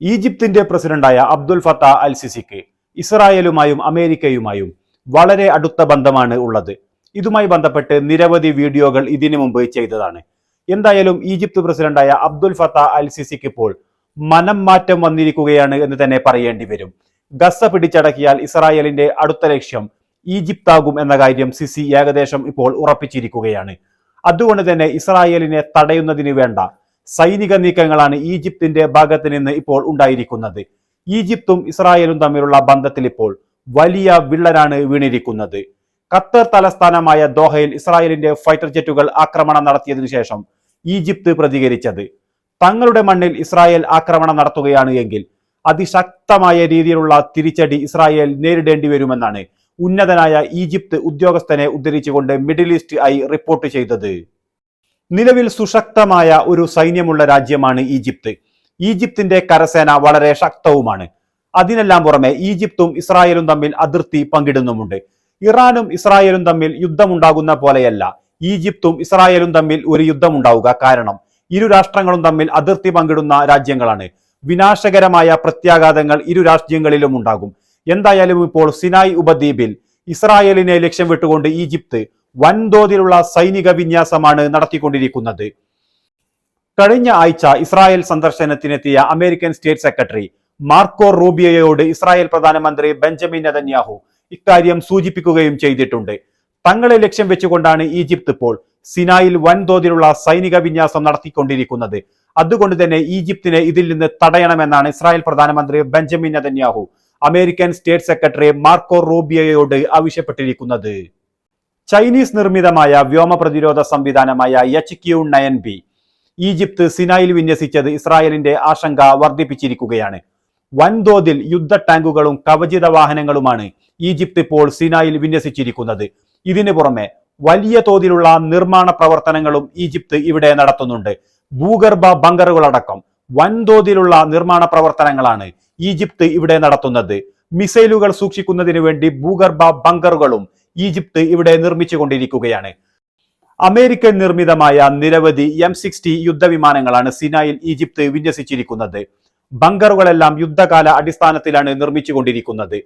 ഈജിപ്തിന്റെ പ്രസിഡന്റായ അബ്ദുൽ ഫത്ത അൽ സിസിക്ക് ഇസ്രായേലുമായും അമേരിക്കയുമായും വളരെ അടുത്ത ബന്ധമാണ് ഉള്ളത്. ഇതുമായി ബന്ധപ്പെട്ട് നിരവധി വീഡിയോകൾ ഇതിനു മുമ്പ് ചെയ്തതാണ്. എന്തായാലും ഈജിപ്ത് പ്രസിഡന്റായ അബ്ദുൽ ഫത്ത അൽ സിസിക്ക് ഇപ്പോൾ മനം മാറ്റം വന്നിരിക്കുകയാണ് എന്ന് തന്നെ പറയേണ്ടി വരും. ഗസ പിടിച്ചടക്കിയാൽ ഇസ്രായേലിന്റെ അടുത്ത ലക്ഷ്യം ഈജിപ്താകും എന്ന കാര്യം സിസി ഏകദേശം ഇപ്പോൾ ഉറപ്പിച്ചിരിക്കുകയാണ്. അതുകൊണ്ട് തന്നെ ഇസ്രായേലിനെ തടയുന്നതിന് വേണ്ട സൈനിക നീക്കങ്ങളാണ് ഈജിപ്തിന്റെ ഭാഗത്ത് നിന്ന് ഇപ്പോൾ ഉണ്ടായിരിക്കുന്നത്. ഈജിപ്തും ഇസ്രായേലും തമ്മിലുള്ള ബന്ധത്തിൽ ഇപ്പോൾ വലിയ വിള്ളലാണ് വീണിരിക്കുന്നത്. ഖത്തർ തലസ്ഥാനമായ ദോഹയിൽ ഇസ്രായേലിന്റെ ഫൈറ്റർ ജെറ്റുകൾ ആക്രമണം നടത്തിയതിനു ശേഷം ഈജിപ്ത് പ്രതികരിച്ചത്. തങ്ങളുടെ മണ്ണിൽ ഇസ്രായേൽ ആക്രമണം നടത്തുകയാണ് എങ്കിൽ അതിശക്തമായ രീതിയിലുള്ള തിരിച്ചടി ഇസ്രായേൽ നേരിടേണ്ടി വരുമെന്നാണ് ഉന്നതനായ ഈജിപ്ത് ഉദ്യോഗസ്ഥനെ ഉദ്ധരിച്ചുകൊണ്ട് മിഡിൽ ഈസ്റ്റ് ആയി റിപ്പോർട്ട് ചെയ്തത്. നിലവിൽ സുശക്തമായ ഒരു സൈന്യമുള്ള രാജ്യമാണ് ഈജിപ്ത്. ഈജിപ്തിന്റെ കരസേന വളരെ ശക്തവുമാണ്. അതിനെല്ലാം പുറമെ ഈജിപ്തും ഇസ്രായേലും തമ്മിൽ അതിർത്തി പങ്കിടുന്നുമുണ്ട്. ഇറാനും ഇസ്രായേലും തമ്മിൽ യുദ്ധമുണ്ടാകുന്ന പോലെയല്ല ഈജിപ്തും ഇസ്രായേലും തമ്മിൽ ഒരു യുദ്ധമുണ്ടാവുക കാരണം ഇരു രാഷ്ട്രങ്ങളും തമ്മിൽ അതിർത്തി പങ്കിടുന്ന രാജ്യങ്ങളാണ്. വിനാശകരമായ പ്രത്യാഘാതങ്ങൾ ഇരു രാജ്യങ്ങളിലും ഉണ്ടാകും. എന്തായാലും ഇപ്പോൾ സിനായ് ഉപദ്വീപിൽ ഇസ്രായേലിനെ ലക്ഷ്യം വിട്ടുകൊണ്ട് ഈജിപ്ത് വൻതോതിലുള്ള സൈനിക വിന്യാസമാണ് നടത്തിക്കൊണ്ടിരിക്കുന്നത്. കഴിഞ്ഞ ആഴ്ച ഇസ്രായേൽ സന്ദർശനത്തിനെത്തിയ അമേരിക്കൻ സ്റ്റേറ്റ് സെക്രട്ടറി മാർക്കോ റൂബിയയോട് ഇസ്രായേൽ പ്രധാനമന്ത്രി ബെഞ്ചമിൻ നെതന്യാഹു ഇക്കാര്യം സൂചിപ്പിക്കുകയും ചെയ്തിട്ടുണ്ട്. തങ്ങളെ ലക്ഷ്യം വെച്ചുകൊണ്ടാണ് ഈജിപ്ത് ഇപ്പോൾ സിനായിൽ വൻതോതിലുള്ള സൈനിക വിന്യാസം നടത്തിക്കൊണ്ടിരിക്കുന്നത്. അതുകൊണ്ട് തന്നെ ഈജിപ്തിനെ ഇതിൽ നിന്ന് തടയണമെന്നാണ് ഇസ്രായേൽ പ്രധാനമന്ത്രി Benjamin Netanyahu American state secretary Marco റൂബിയയോട് ആവശ്യപ്പെട്ടിരിക്കുന്നത്. ചൈനീസ് നിർമ്മിതമായ വ്യോമ പ്രതിരോധ സംവിധാനമായ H Q nine B. Egypt സിനായിൽ വിന്യസിച്ചത് ഇസ്രായേലിന്റെ ആശങ്ക വർദ്ധിപ്പിച്ചിരിക്കുകയാണ്. വൻതോതിൽ യുദ്ധ ടാങ്കുകളും കവചിത വാഹനങ്ങളുമാണ് ഈജിപ്ത് ഇപ്പോൾ സിനായിൽ വിന്യസിച്ചിരിക്കുന്നത്. ഇതിനു പുറമെ വലിയ തോതിലുള്ള നിർമ്മാണ പ്രവർത്തനങ്ങളും ഈജിപ്ത് ഇവിടെ നടത്തുന്നുണ്ട്. ഭൂഗർഭ ബങ്കറുകളടക്കം വൻതോതിലുള്ള നിർമ്മാണ പ്രവർത്തനങ്ങളാണ് ഈജിപ്ത് ഇവിടെ നടത്തുന്നത്. മിസൈലുകൾ സൂക്ഷിക്കുന്നതിന് വേണ്ടി ഭൂഗർഭ ബങ്കറുകളും ഈജിപ്ത് ഇവിടെ നിർമ്മിച്ചുകൊണ്ടിരിക്കുകയാണ്. അമേരിക്കൻ നിർമ്മിതമായ നിരവധി എം സിക്സ്റ്റി യുദ്ധവിമാനങ്ങളാണ് സിനായിൽ ഈജിപ്ത് വിന്യസിച്ചിരിക്കുന്നത്. ബങ്കറുകളെല്ലാം യുദ്ധകാല അടിസ്ഥാനത്തിലാണ് നിർമ്മിച്ചുകൊണ്ടിരിക്കുന്നത്.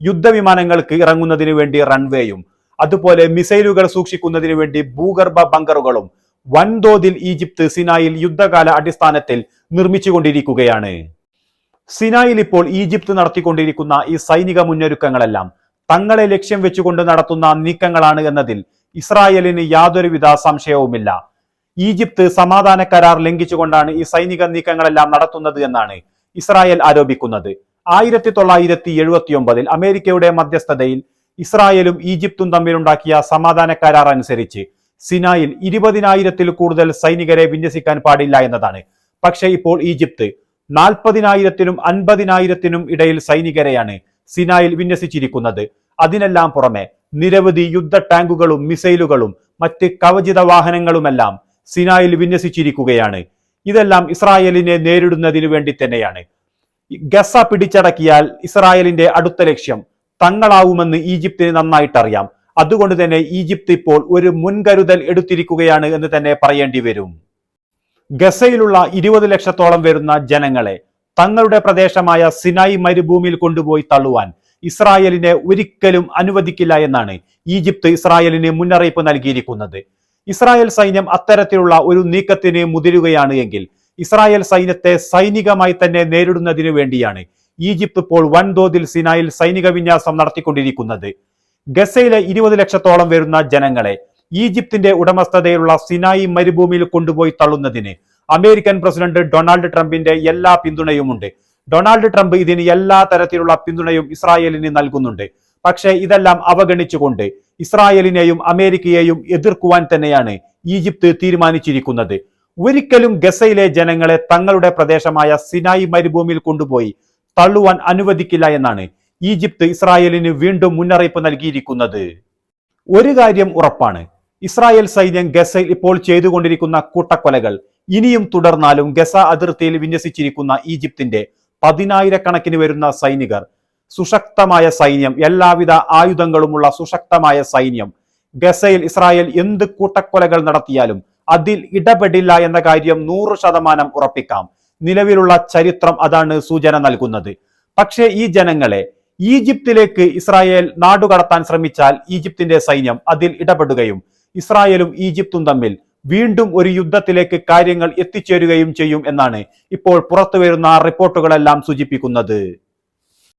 യുദ്ധവിമാനങ്ങൾക്ക് ഇറങ്ങുന്നതിന് വേണ്ടി റൺവേയും അതുപോലെ മിസൈലുകൾ സൂക്ഷിക്കുന്നതിന് വേണ്ടി ഭൂഗർഭ ബങ്കറുകളും വൻതോതിൽ ഈജിപ്ത് സിനായിൽ യുദ്ധകാല അടിസ്ഥാനത്തിൽ നിർമ്മിച്ചുകൊണ്ടിരിക്കുകയാണ്. സിനായിൽ ഇപ്പോൾ ഈജിപ്ത് നടത്തിക്കൊണ്ടിരിക്കുന്ന ഈ സൈനിക മുന്നൊരുക്കങ്ങളെല്ലാം തങ്ങളെ ലക്ഷ്യം വെച്ചുകൊണ്ട് നടത്തുന്ന നീക്കങ്ങളാണ് എന്നതിൽ ഇസ്രായേലിന് യാതൊരുവിധ സംശയവുമില്ല. ഈജിപ്ത് സമാധാന കരാർ ലംഘിച്ചുകൊണ്ടാണ് ഈ സൈനിക നീക്കങ്ങളെല്ലാം നടത്തുന്നത് എന്നാണ് ഇസ്രായേൽ ആരോപിക്കുന്നത്. ആയിരത്തി തൊള്ളായിരത്തി എഴുപത്തി ഒമ്പതിൽ അമേരിക്കയുടെ മധ്യസ്ഥതയിൽ ഇസ്രായേലും ഈജിപ്തും തമ്മിലുണ്ടാക്കിയ സമാധാന കരാർ അനുസരിച്ച് സിനായിൽ ഇരുപതിനായിരത്തിൽ കൂടുതൽ സൈനികരെ വിന്യസിക്കാൻ പാടില്ല എന്നതാണ്. പക്ഷേ ഇപ്പോൾ ഈജിപ്ത് നാൽപ്പതിനായിരത്തിനും അൻപതിനായിരത്തിനും ഇടയിൽ സൈനികരെയാണ് സിനായിൽ വിന്യസിച്ചിരിക്കുന്നത്. അതിനെല്ലാം പുറമെ നിരവധി യുദ്ധ ടാങ്കുകളും മിസൈലുകളും മറ്റ് കവചിത വാഹനങ്ങളുമെല്ലാം സിനായിൽ വിന്യസിച്ചിരിക്കുകയാണ്. ഇതെല്ലാം ഇസ്രായേലിനെ നേരിടുന്നതിന് വേണ്ടി തന്നെയാണ്. ഗസ പിടിച്ചടക്കിയാൽ ഇസ്രായേലിന്റെ അടുത്ത ലക്ഷ്യം തങ്ങളാവുമെന്ന് ഈജിപ്തിന് നന്നായിട്ടറിയാം. അതുകൊണ്ട് തന്നെ ഈജിപ്ത് ഇപ്പോൾ ഒരു മുൻകരുതൽ എടുത്തിരിക്കുകയാണ് എന്ന് തന്നെ പറയേണ്ടി വരും. ഗസയിലുള്ള ഇരുപത് ലക്ഷത്തോളം വരുന്ന ജനങ്ങളെ തങ്ങളുടെ പ്രദേശമായ സിനായി മരുഭൂമിയിൽ കൊണ്ടുപോയി തള്ളുവാൻ ഇസ്രായേലിനെ ഒരിക്കലും അനുവദിക്കില്ല എന്നാണ് ഈജിപ്ത് ഇസ്രായേലിന് മുന്നറിയിപ്പ് നൽകിയിരിക്കുന്നത്. ഇസ്രായേൽ സൈന്യം അത്തരത്തിലുള്ള ഒരു നീക്കത്തിന് മുതിരുകയാണ് എങ്കിൽ ഇസ്രായേൽ സൈന്യത്തെ സൈനികമായി തന്നെ നേരിടുന്നതിനു വേണ്ടിയാണ് ഈജിപ്ത് ഇപ്പോൾ വൻതോതിൽ സിനായിൽ സൈനിക വിന്യാസം നടത്തിക്കൊണ്ടിരിക്കുന്നത്. ഗസയിലെ ഇരുപത് ലക്ഷത്തോളം വരുന്ന ജനങ്ങളെ ഈജിപ്തിന്റെ ഉടമസ്ഥതയിലുള്ള സിനായി മരുഭൂമിയിൽ കൊണ്ടുപോയി തള്ളുന്നതിന് അമേരിക്കൻ പ്രസിഡന്റ് ഡൊണാൾഡ് ട്രംപിന്റെ എല്ലാ പിന്തുണയുമുണ്ട്. ഡൊണാൾഡ് ട്രംപ് ഇതിന് എല്ലാ തരത്തിലുള്ള പിന്തുണയും ഇസ്രായേലിന് നൽകുന്നുണ്ട്. പക്ഷേ ഇതെല്ലാം അവഗണിച്ചുകൊണ്ട് ഇസ്രായേലിനെയും അമേരിക്കയെയും എതിർക്കുവാൻ തന്നെയാണ് ഈജിപ്ത് തീരുമാനിച്ചിരിക്കുന്നത്. ഒരിക്കലും ഗസയിലെ ജനങ്ങളെ തങ്ങളുടെ പ്രദേശമായ സിനായി മരുഭൂമിയിൽ കൊണ്ടുപോയി തള്ളുവാൻ അനുവദിക്കില്ല എന്നാണ് ഈജിപ്ത് ഇസ്രായേലിന് വീണ്ടും മുന്നറിയിപ്പ് നൽകിയിരിക്കുന്നത്. ഒരു കാര്യം ഉറപ്പാണ്. ഇസ്രായേൽ സൈന്യം ഗസയിൽ ഇപ്പോൾ ചെയ്തുകൊണ്ടിരിക്കുന്ന കൂട്ടക്കൊലകൾ ഇനിയും തുടർന്നാലും ഗസ അതിർത്തിയിൽ വിന്യസിച്ചിരിക്കുന്ന ഈജിപ്തിന്റെ പതിനായിരക്കണക്കിന് വരുന്ന സൈനികർ സുശക്തമായ സൈന്യം എല്ലാവിധ ആയുധങ്ങളുമുള്ള സുശക്തമായ സൈന്യം ഗസയിൽ ഇസ്രായേൽ എന്ത് കൂട്ടക്കൊലകൾ നടത്തിയാലും അതിൽ ഇടപെടില്ല എന്ന കാര്യം നൂറ് ശതമാനം ഉറപ്പിക്കാം. നിലവിലുള്ള ചരിത്രം അതാണ് സൂചന നൽകുന്നത്. പക്ഷേ ഈ ജനങ്ങളെ ഈജിപ്തിലേക്ക് ഇസ്രായേൽ നാടുകടത്താൻ ശ്രമിച്ചാൽ ഈജിപ്തിന്റെ സൈന്യം അതിൽ ഇടപെടുകയും ഇസ്രായേലും ഈജിപ്തും തമ്മിൽ വീണ്ടും ഒരു യുദ്ധത്തിലേക്ക് കാര്യങ്ങൾ എത്തിച്ചേരുകയും ചെയ്യും എന്നാണ് ഇപ്പോൾ പുറത്തുവരുന്ന റിപ്പോർട്ടുകളെല്ലാം സൂചിപ്പിക്കുന്നത്.